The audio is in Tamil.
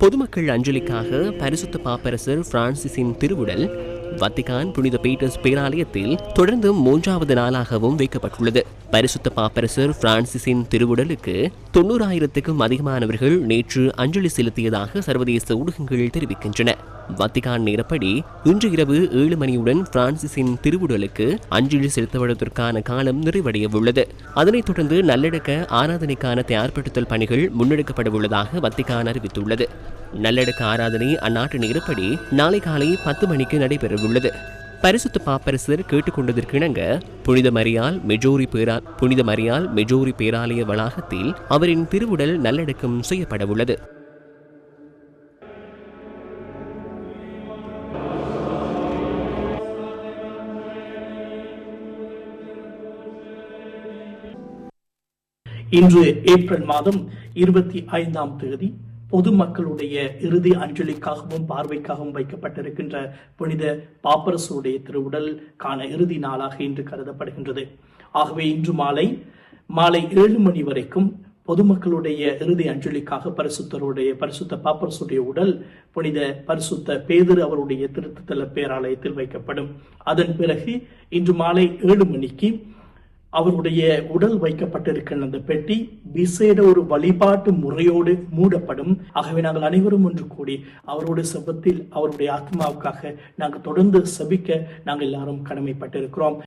பொதுமக்கள் அஞ்சலிக்காக பரிசுத்த பாப்பரசர் பிரான்சிஸின் திருவுடல் வத்திகான் புனித பீட்டர்ஸ் பேராலயத்தில் தொடர்ந்து மூன்றாவது நாளாகவும் வைக்கப்பட்டுள்ளது. பரிசுத்த பாப்பரசர் பிரான்சிஸின் திருவுடலுக்கு தொண்ணூறாயிரத்துக்கும் அதிகமானவர்கள் நேற்று அஞ்சலி செலுத்தியதாக சர்வதேச ஊடகங்கள் தெரிவிக்கின்றன. வத்திகான் நேரப்படி இன்று இரவு ஏழு மணியுடன் பிரான்சிஸின் திருவுடலுக்கு அஞ்சலி செலுத்துவதற்கான காலம் நிறைவடைய உள்ளது அதனைத் தொடர்ந்து நல்லடக்க ஆராதனைக்கான தயார்படுத்தல் பணிகள் முன்னெடுக்கப்பட உள்ளதாக வத்திகான் அறிவித்துள்ளது. நல்லடக்க ஆராதனை அந்நாட்டு நேரப்படி நாளை காலை பத்து மணிக்கு நடைபெறவுள்ளது. பரிசுத்த பாப்பரசர் கேட்டுக்கொண்டதற்கிணங்க புனித மரியால் மெஜோரி பேரா புனித மரியால் மெஜோரி பேராலய வளாகத்தில் அவரின் திருவுடல் நல்லடக்கம் செய்யப்பட இன்று ஏப்ரல் மாதம் இருபத்தி ஐந்தாம் தேதி பொதுமக்களுடைய இறுதி அஞ்சலிக்காகவும் பார்வைக்காகவும் வைக்கப்பட்டிருக்கின்ற புனித பாப்பரசுடைய திருவுடல் காண இறுதி நாளாக இன்று கருதப்படுகின்றது. ஆகவே இன்று மாலை மாலை ஏழு மணி வரைக்கும் பொதுமக்களுடைய இறுதி அஞ்சலிக்காக பரிசுத்தருடைய பரிசுத்த பாப்பரசுடைய உடல் புனித பரிசுத்த பேதர் அவருடைய திருத்தல பேராலயத்தில் வைக்கப்படும். அதன் பிறகு இன்று மாலை ஏழு மணிக்கு அவருடைய உடல் வைக்கப்பட்டிருக்கின்ற அந்த பெட்டி விசேட ஒரு வழிபாட்டு முறையோடு மூடப்படும். ஆகவே நாங்கள் அனைவரும் ஒன்று கூடி அவருடைய செபத்தில் அவருடைய ஆத்மாவுக்காக நாங்கள் தொடர்ந்து செபிக்க நாங்கள் எல்லாரும் கடமைப்பட்டிருக்கிறோம்.